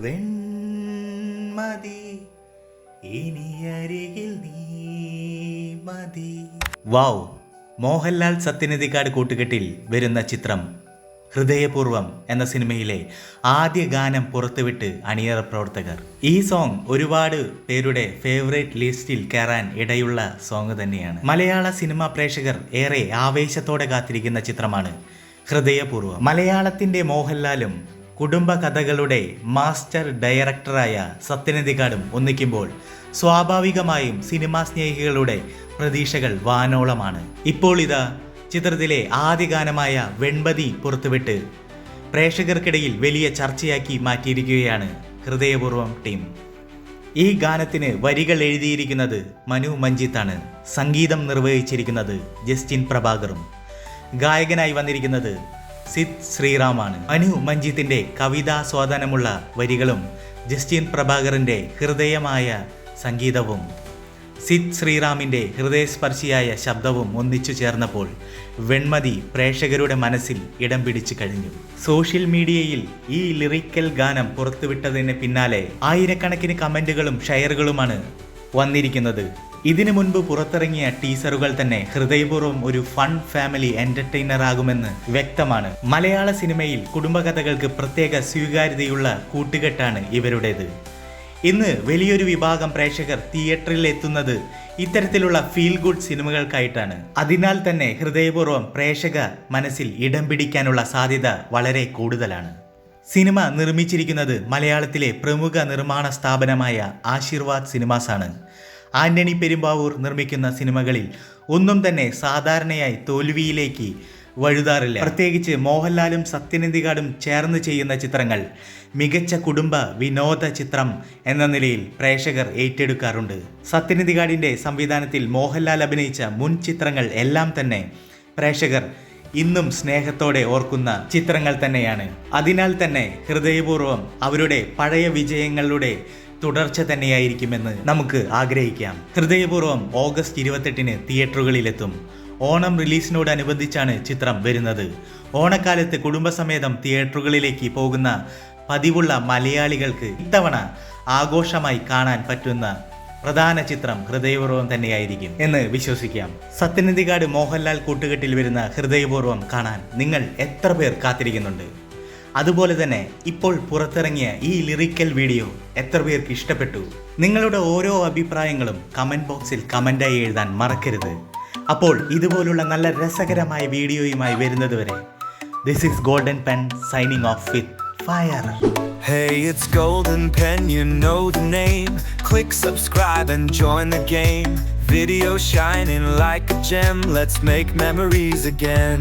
വെൺമതി. ഇനി അരികിൽ നീ വാവ് മോഹൻലാൽ സത്യനിധിക്കാട് കൂട്ടുകെട്ടിൽ വരുന്ന ചിത്രം ഹൃദയപൂർവം എന്ന സിനിമയിലെ ആദ്യ ഗാനം പുറത്തുവിട്ട് അണിയറ പ്രവർത്തകർ. ഈ സോങ് ഒരുപാട് പേരുടെ ഫേവറേറ്റ് ലിസ്റ്റിൽ കയറാൻ ഇടയുള്ള സോങ് തന്നെയാണ്. മലയാള സിനിമാ പ്രേക്ഷകർ ഏറെ ആവേശത്തോടെ കാത്തിരിക്കുന്ന ചിത്രമാണ് ഹൃദയപൂർവം. മലയാളത്തിന്റെ മോഹൻലാലും കുടുംബ കഥകളുടെ മാസ്റ്റർ ഡയറക്ടറായ സത്യനന്ദിക്കാടും ഒന്നിക്കുമ്പോൾ സ്വാഭാവികമായും സിനിമാ സ്നേഹികളുടെ പ്രതീക്ഷകൾ വാനോളമാണ്. ഇപ്പോൾ ഇതാ ചിത്രത്തിലെ ആദ്യ ഗാനമായ വെൺപതി പുറത്തുവിട്ട് പ്രേക്ഷകർക്കിടയിൽ വലിയ ചർച്ചയാക്കി മാറ്റിയിരിക്കുകയാണ് ഹൃദയപൂർവം ടീം. ഈ ഗാനത്തിന് വരികൾ എഴുതിയിരിക്കുന്നത് മനു മഞ്ജിത്താണ്. സംഗീതം നിർവഹിച്ചിരിക്കുന്നത് ജസ്റ്റിൻ പ്രഭാകറും. ഗായകനായി വന്നിരിക്കുന്നത് സിദ് ശ്രീറാമാണ്. മനു മഞ്ജിത്തിന്റെ കവിതാ സ്വാധീനമുള്ള വരികളും ജസ്റ്റിൻ പ്രഭാകറിന്റെ ഹൃദയമായ സംഗീതവും സിദ് ശ്രീറാമിന്റെ ഹൃദയസ്പർശിയായ ശബ്ദവും ഒന്നിച്ചു ചേർന്നപ്പോൾ വെൺമതി പ്രേക്ഷകരുടെ മനസ്സിൽ ഇടം പിടിച്ചു കഴിഞ്ഞു. സോഷ്യൽ മീഡിയയിൽ ഈ ലിറിക്കൽ ഗാനം പുറത്തുവിട്ടതിന് പിന്നാലെ ആയിരക്കണക്കിന് കമന്റുകളും ഷെയറുകളുമാണ് വന്നിരിക്കുന്നത്. ഇതിനു മുൻപ് പുറത്തിറങ്ങിയ ടീസറുകൾ തന്നെ ഹൃദയപൂർവം ഒരു ഫൺ ഫാമിലി എന്റർടൈനർ ആകുമെന്ന് വ്യക്തമാണ്. മലയാള സിനിമയിൽ കുടുംബകഥകൾക്ക് പ്രത്യേക സ്വീകാര്യതയുള്ള കൂട്ടുകെട്ടാണ് ഇവരുടേത്. ഇന്ന് വലിയൊരു വിഭാഗം പ്രേക്ഷകർ തിയേറ്ററിൽ എത്തുന്നത് ഇത്തരത്തിലുള്ള ഫീൽ ഗുഡ് സിനിമകൾക്കായിട്ടാണ്. അതിനാൽ തന്നെ ഹൃദയപൂർവം പ്രേക്ഷക മനസ്സിൽ ഇടം പിടിക്കാനുള്ള സാധ്യത വളരെ കൂടുതലാണ്. സിനിമ നിർമ്മിച്ചിരിക്കുന്നത് മലയാളത്തിലെ പ്രമുഖ നിർമ്മാണ സ്ഥാപനമായ ആശീർവാദ് സിനിമാസാണ്. ആന്റണി പെരുമ്പാവൂർ നിർമ്മിക്കുന്ന സിനിമകളിൽ ഒന്നും തന്നെ സാധാരണയായി തോൽവിയിലേക്ക് വഴുതാറില്ല. പ്രത്യേകിച്ച് മോഹൻലാലും സത്യനന്ദികാടും ചേർന്ന് ചെയ്യുന്ന ചിത്രങ്ങൾ മികച്ച കുടുംബ വിനോദ ചിത്രം എന്ന നിലയിൽ പ്രേക്ഷകർ ഏറ്റെടുക്കാറുണ്ട്. സത്യനന്ദികാടിന്റെ സംവിധാനത്തിൽ മോഹൻലാൽ അഭിനയിച്ച മുൻ ചിത്രങ്ങൾ എല്ലാം തന്നെ പ്രേക്ഷകർ ഇന്നും സ്നേഹത്തോടെ ഓർക്കുന്ന ചിത്രങ്ങൾ തന്നെയാണ്. അതിനാൽ തന്നെ ഹൃദയപൂർവം അവരുടെ പഴയ വിജയങ്ങളുടെ തുടർച്ച തന്നെയായിരിക്കുമെന്ന് നമുക്ക് ആഗ്രഹിക്കാം. ഹൃദയപൂർവം ഓഗസ്റ്റ് ഇരുപത്തെട്ടിന് തിയേറ്ററുകളിലെത്തും. ഓണം റിലീസിനോടനുബന്ധിച്ചാണ് ചിത്രം വരുന്നത്. ഓണക്കാലത്ത് കുടുംബസമേതം തിയേറ്ററുകളിലേക്ക് പോകുന്ന പതിവുള്ള മലയാളികൾക്ക് ഇത്തവണ ആഘോഷമായി കാണാൻ പറ്റുന്ന പ്രധാന ചിത്രം ഹൃദയപൂർവം തന്നെയായിരിക്കും എന്ന് വിശ്വസിക്കാം. സത്യനന്ദികാട് മോഹൻലാൽ കൂട്ടുകെട്ടിൽ വരുന്ന ഹൃദയപൂർവം കാണാൻ നിങ്ങൾ എത്ര പേർ കാത്തിരിക്കുന്നുണ്ട്? അതുപോലെ തന്നെ ഇപ്പോൾ പുറത്തിറങ്ങിയ ഈ ലിറിക്കൽ വീഡിയോ എത്ര പേർക്ക് ഇഷ്ടപ്പെട്ടു നിങ്ങളുടെ ഓരോ അഭിപ്രായങ്ങളും കമന്റ് ബോക്സിൽ കമന്റായി എഴുതാൻ മറക്കരുത് അപ്പോൾ ഇതുപോലുള്ള നല്ല രസകരമായ വീഡിയോയുമായി വരുന്നതുവരെ this is golden pen signing of with fire Hey, it's Golden Pen, you know the name. Click subscribe and join the game. Video shining like a gem, let's make memories again.